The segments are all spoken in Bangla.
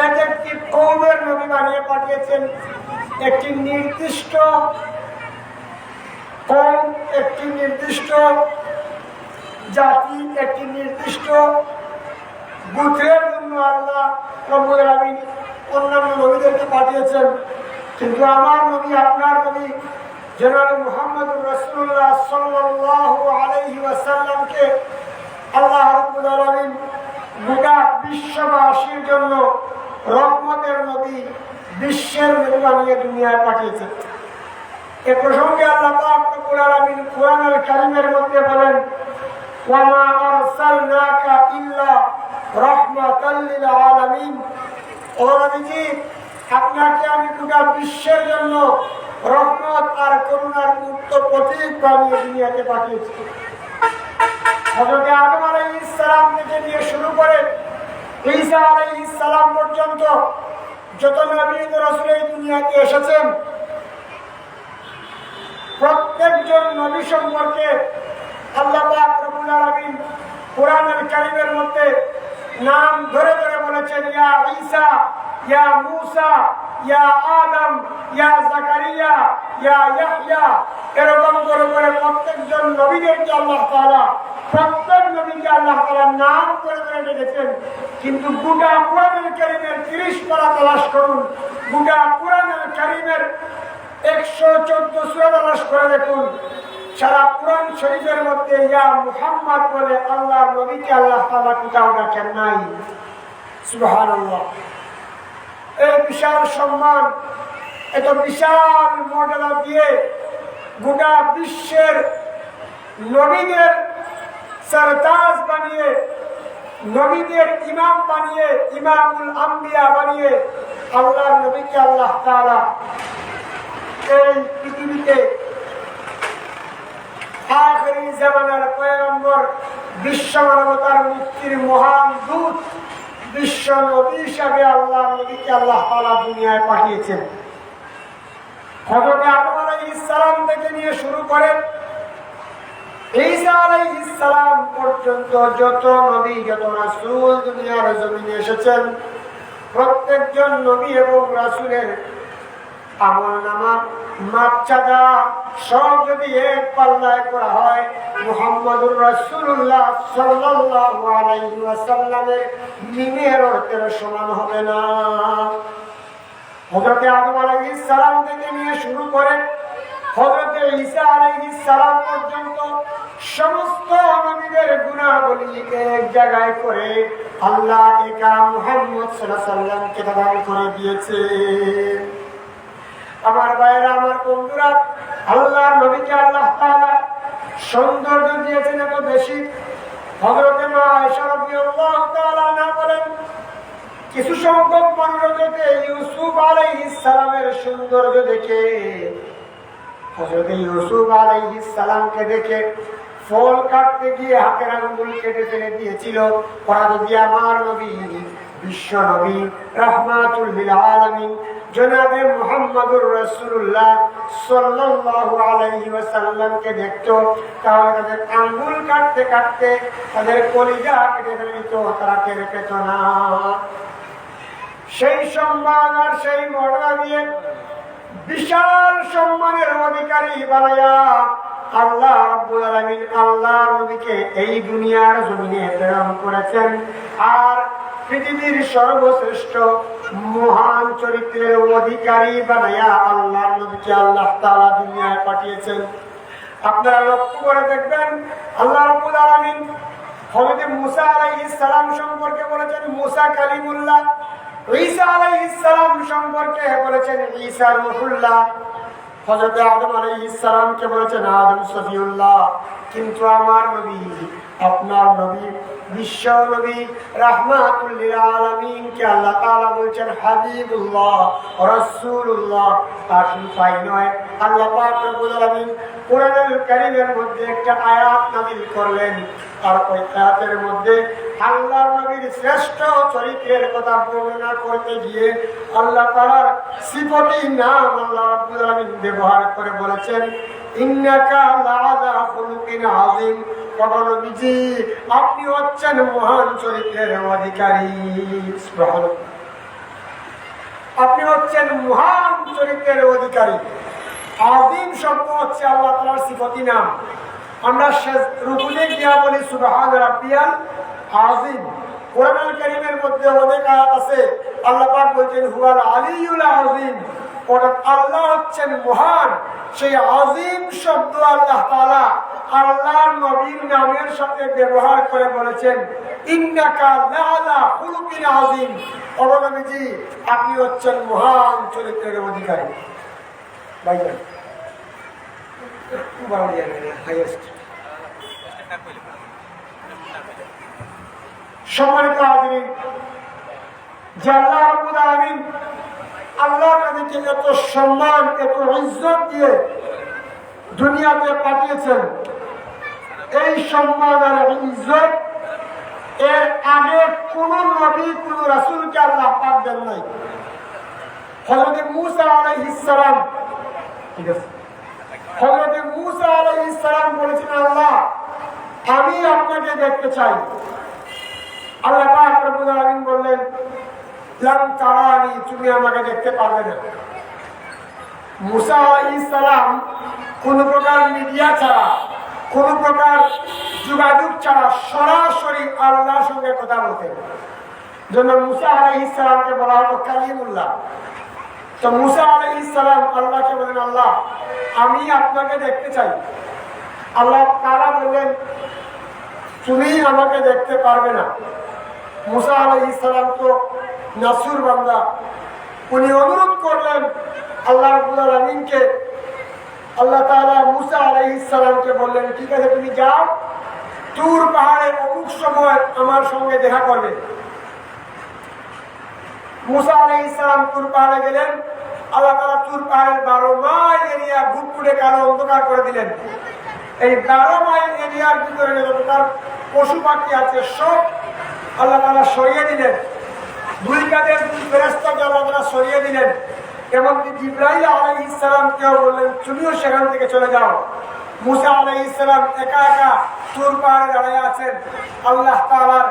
এক একটি কৌমের নবী বানিয়ে পাঠিয়েছেন একটি নির্দিষ্ট কৌম, একটি নির্দিষ্ট জাতি, একটি নির্দিষ্ট গোত্রের জন্য আল্লাহ রব্বুল আলামিন অন্যান্য নবীদেরকে পাঠিয়েছেন। কিন্তু আমার নবী, আপনার নবী জনাব মুহাম্মদুর রাসূলুল্লাহ সাল্লাল্লাহু আলাইহি ওয়াসাল্লামকে আল্লাহ রব্বুল আলামিন গোটা বিশ্ববাসীর জন্য রহমতের নবী বিশ্বের বানিয়ে দুনিয়ায় পাঠিয়েছেন। এ প্রসঙ্গে আল্লাহ মধ্যে বলেন আপনাকে আমি বিশ্বের জন্য রহমত আর করুণার মুক্ত প্রতীক বানিয়ে দুনিয়াতে পাঠিয়েছি। হযরত আদম থেকে নিয়ে শুরু করে ঈসা আলাইহিস সালাম পর্যন্ত যত নবী রাসূল এই দুনিয়াতে এসেছেন, প্রত্যেকজন নবী সম্পর্কে আল্লাহ পাক রব্বুল আলামিন কোরআনুল কারীমের মধ্যে নাম ধরে ধরে বলেছেন, ইয়া ঈসা, ইয়া মূসা, ইয়া আদম, ইয়া জাকারিয়া, ইয়া ইয়াহইয়া, এরকম করে করে প্রত্যেকজন নবীদেরকে আল্লাহ তাআলা, প্রত্যেক নবীকে আল্লাহ তাআলা নাম করে করে ডেকেছেন কিন্তু গোটা কোরআনুল কারীমের 30 পারা তালাশ করুন। গোটা কোরআনুল কারীমের একশো চোদ্দ সুরা তালাশ করে দেখুন। সারা কোরআন শরীফের মধ্যে ইয়া মুহাম্মদ বলে আল্লাহ নবীকে আল্লাহ তাআলা কোথাও ডাকেন নাই। সুবহানাল্লাহ। এই বিশাল সম্মান এত বিশাল মর্যাদা দিয়ে গোটা বিশ্বের নবীদের সরতাজ বানিয়ে, নবীদের ইমাম বানিয়ে, ইমামুল আম্বিয়া বানিয়ে আল্লাহর নবীকে আল্লাহ তাআলা এই পৃথিবীতে আখেরি জামানার বিশ্ব মানবতার মুক্তির মহান দূত, বিশ্ব নবী হিসাবে আল্লাহ নবীকে আল্লাহ তাআলা দুনিয়ায় পাঠিয়েছেন। হযরত আদম থেকে নিয়ে শুরু করে ঈসা পর্যন্ত যত নবী, যত রাসূল দুনিয়ার জমিনে এসেছেন, প্রত্যেকজন নবী এবং রাসূলের আমল নামা, মাপচাদা সব যদি এক পাল্লায় করা হয়, মুহাম্মদুর রাসূলুল্লাহ সাল্লাল্লাহু আলাইহি ওয়াসাল্লামের মিমের অর্থের সমান হবে না। হযরত আদম আলাইহিস সালাম থেকে নিয়ে শুরু করে হযরত ঈসা আলাইহিস সালাম পর্যন্ত সমস্ত নবীদের গুণাবলীকে এক জায়গায় করে আল্লাহ একা মুহাম্মদ সাল্লাল্লাহু সাল্লামকে দান করে দিয়েছে। আমার ভাইয়েরা, আমার বন্ধুরা আল্লাহ নবীকে আল্লাহ তাআলা সৌন্দর্য দিয়েছেন এত বেশি। হযরতে মা তাআলা না বলেন কিছু সংখ্যক মনোরথতে ইউসুফ আলাইহিস সালামের সৌন্দর্য দেখে ইউসুফ আলাইহিস সালামকে দেখে ফল কাটতে গিয়ে হাতের আঙ্গুল কেটে ফেলে দিয়েছিল। ওরা যদি আমার নবী, বিশ্ব নবী, রহমাতুল জনাবে মুহাম্মদুর রাসূলুল্লাহ সাল্লাল্লাহু আলাইহি ওয়াসাল্লামকে দেখতো তাহলে তাদের আঙ্গুল কাটতে কাটতে তাদের কলিজা কেটে ফেলে তারা টের পেত না। সেই সম্মান আর সেই মর্যাদা দিয়ে বিশাল সম্মানের অধিকারী বানায়া আল্লাহ রাব্বুল আলামিন আল্লাহর নবীকে এই দুনিয়ার জমিনে প্রেরণ করেছেন। আর পৃথিবীর সর্বশ্রেষ্ঠ মহান চরিত্রের অধিকারী বানায়া আল্লাহর নবীকে আল্লাহ তাআলা দুনিয়ায় পাঠিয়েছেন। আপনারা লক্ষ্য করে দেখবেন, আল্লাহ রাব্বুল আলামিন হযরত মুসা আলাইহিস সালাম সম্পর্কে বলেছেন, মুসা কালিমুল্লাহ। ঈসা আলাইহিস সালাম সম্পর্কে বলেছেন ঈসা রূহুল্লাহ। হযরত আদম আলাইহিস সালামকে বলেছেন, আদম সফিউল্লাহ, কিন্তু আমার নবী আপনার নবী, বিশ্ব নবী রাহমাতুল্লিল আলামিন কে আল্লাহ বলছেন, হাবিবুল্লাহ, রাসূলুল্লাহ। তার শুধু তাই নয়, আল্লাহ কোরআনুল মধ্যে একটা আয়াত নাযিল করলেন। আর ওই আয়াতের মধ্যে আল্লাহর নবীর শ্রেষ্ঠ চরিত্রের কথা বর্ণনা করতে গিয়ে আল্লাহ তাআলার সিফতি নাম আল্লাহ ব্যবহার করে বলেছেন, ইন্নাকা নবীজি আপনি হচ্ছেন মহান চরিত্রের অধিকারী। আপনি হচ্ছেন মহান চরিত্রের অধিকারী। আদিম শব্দ হচ্ছে আল্লাহ তালার সিফতি নাম। আমরা রুকুনে গিয়া বলি, সুবহান রাব্বিয়াল আজিম কোরআন কারীমের মধ্যে অনেক আয়াত আছে। আল্লাহ পাক বলছেন, হুয়াল আলিয়ুল আজিম আল্লাহ হচ্ছেন মহান। সেই আজিম শব্দ আল্লাহ তাআলা আল্লাহর নবীর নামের সাথে ব্যবহার করে বলেছেন আজিম অবনবীজি আপনি হচ্ছেন মহান চরিত্রের অধিকারী। ভাইজান হাইয়েস্ট সম্মানিত আদমিন যে আল্লাহ আল্লাহ নবীকে এত সম্মান, এত ইজ্জত দিয়ে দুনিয়াতে পাঠিয়েছেন এই সম্মান আর ইজ্জত এর আগে কোন নবী, কোন রাসূলকে আল্লাহ পাক দেন নাই। হযরত মূসা আলাইহিস সালাম, ঠিক আছে? মূসা আল্লাহ, আমি আপনাকে দেখতে চাই। আল্লাহ পাক রব্বুল আলামিন বললেন, লাম তারানি, তুমি আমাকে দেখতে পারবে না। মুসা আলাইহিস সালাম কোন প্রকার মিডিয়া ছাড়া কোন প্রকার যোগাযোগ ছাড়া সরাসরি আল্লাহর সঙ্গে কথা বলতেন জন্য মুসা আলাইহিস সালামকে বলা হলো কালিমুল্লাহ। তো মুসা আলাইহিস সালাম আল্লাহকে বলেন, আল্লাহ, আমি আপনাকে দেখতে চাই। আল্লাহ তারা বললেন, তুমি আমাকে দেখতে পারবে না। মুসা আলাইহিস সালাম তো নাসুর বান্দা। উনি অনুরোধ করলেন, আল্লাহ রাব্বুল আলামিনকে আল্লাহ তাআলা মুসা আলাইহিস সালামকে বললেন, ঠিক আছে, তুমি যাও। তুর পাহাড়ে অমুক সময় আমার সঙ্গে দেখা করবে। মুসা আলাইহিস সালাম তুর পাহাড়ে গেলেন। আল্লাহ তাআলা তুর পাহাড়ের বারো মাইল এরিয়া কালো অন্ধকার করে দিলেন। এই বারো মাইল এরিয়ার ভিতরে তার পশু পাখি আছে, সব আল্লাহ তাআলা সরিয়ে দিলেন। দুই কাদের দুই ফেরেস্তাকে আল্লাহ তাআলা সরিয়ে দিলেন। এমনকি জিব্রাইল আলাইহিস কেউ বললেন, তুমিও সেখান থেকে চলে যাও। মুসা আলাই ইসলাম একা একা তুর পাহাড়ে দাঁড়িয়ে আছেন। আল্লাহ তাআলার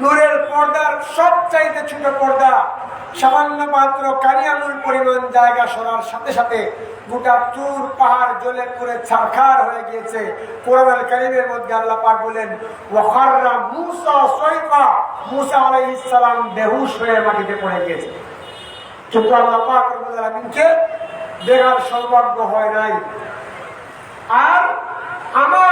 নূরের পর্দার সবচাইতে ছোট পর্দা, সামান্য মাত্র কানিয়ানুর পরিমাণ জায়গা সরার সাথে সাথে গোটা তুর পাহাড় জ্বলে পুরে ছারখার হয়ে গিয়েছে। কোরআন কারিমের মধ্যে আল্লাহ পাক বলেন, ওয়াখাররা মুসা সৈফা মুসা আলাইহিস সালাম বেহুশ হয়ে মাটিতে পড়ে গিয়েছে। কিন্তু আল্লাহ পাক রব্বুল আলামিনকে দেখার সৌভাগ্য হয় নাই। আর আমার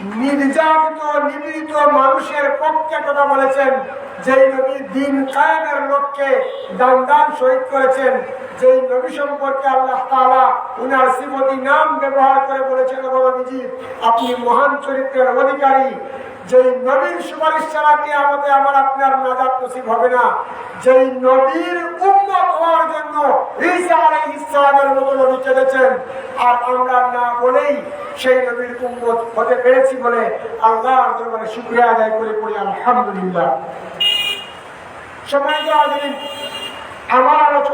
নির্যাতিত, নিপীড়িত মানুষের পক্ষে কথা বলেছেন। যেই নবী দিন কায়েমের লক্ষ্যে দান দান শহীদ করেছেন, যেই নবী সম্পর্কে আল্লাহ তাআলা উনার শ্রীমতী নাম ব্যবহার করে বলেছেন "ও নবীজি, আপনি মহান চরিত্রের অধিকারী। যেই নবীর সুপারিশ ছাড়া কি আমাদের আমার আপনার নাজাত নসিব হবে না। যেই নবীর জন্য ঈসা আর আমরা না বলেই সেই নবীর হতে পেরেছি বলে আল্লাহ দরবারে শুক্রিয়া আদায় করে পড়ি, আলহামদুলিল্লাহ। সময় আমার